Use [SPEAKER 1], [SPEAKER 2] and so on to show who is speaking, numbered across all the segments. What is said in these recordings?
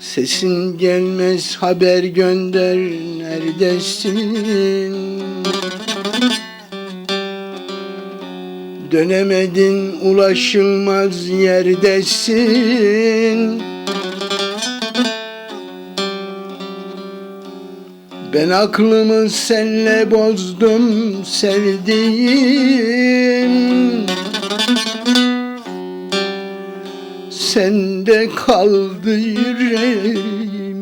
[SPEAKER 1] Sesin gelmez haber gönder neredesin? Dönemedin ulaşılmaz yerdesin Ben aklımı senle bozdum sevdiğim. Sende kaldı yüreğim.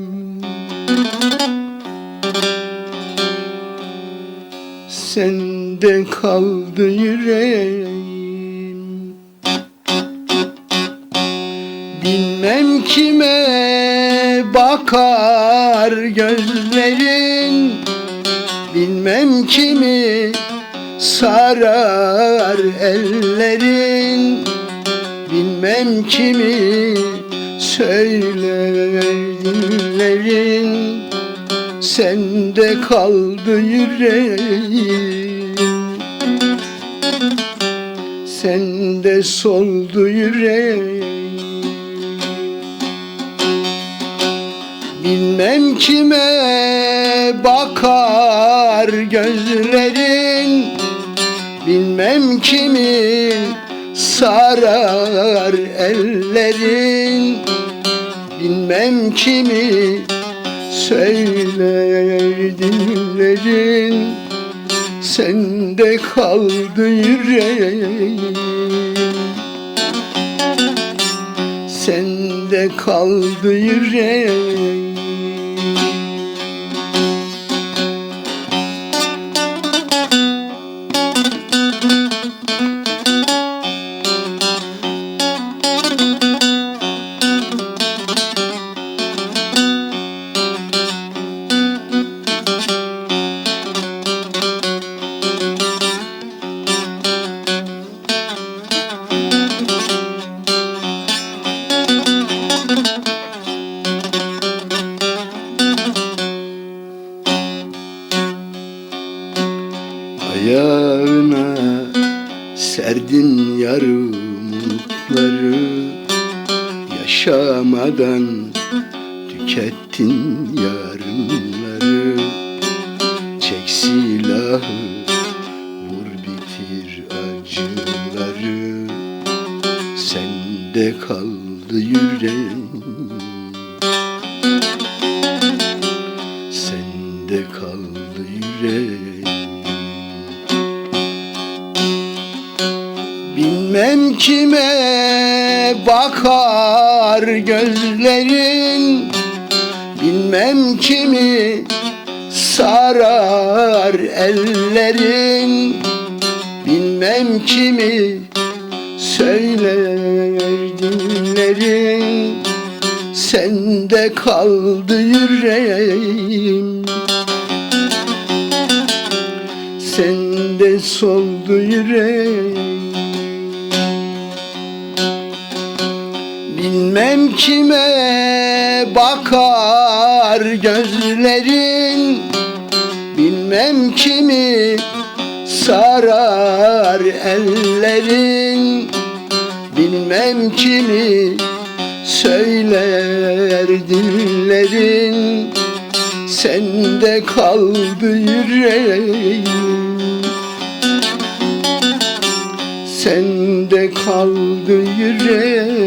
[SPEAKER 1] Sende kaldı yüreğim. Bilmem kime bakar gözlerin. Bilmem kimi sarar ellerin. Bilmem kimi söyler Sende kaldı yüreğim. Sende soldu yüreğim Bilmem kime bakar gözlerin. Bilmem kimi sarar ellerin. Bilmem kimi söyler dillerin Sende kaldı yüreğim Sende kaldı yüreğim Ayağına serdin yarımlıkları Yaşamadan tükettin yarınları. Çek silahı vur bitir acıları. Sende kaldı yüreğim Bilmem kime bakar gözlerin. Bilmem kimi sarar ellerin. Bilmem kimi söyler dillerin. Sende kaldı yüreğim kime bakar gözlerin? Bilmem kimi sarar ellerin. Bilmem kimi söyler dillerin. Sende kaldı yüreğim. Sende kaldı yüreğim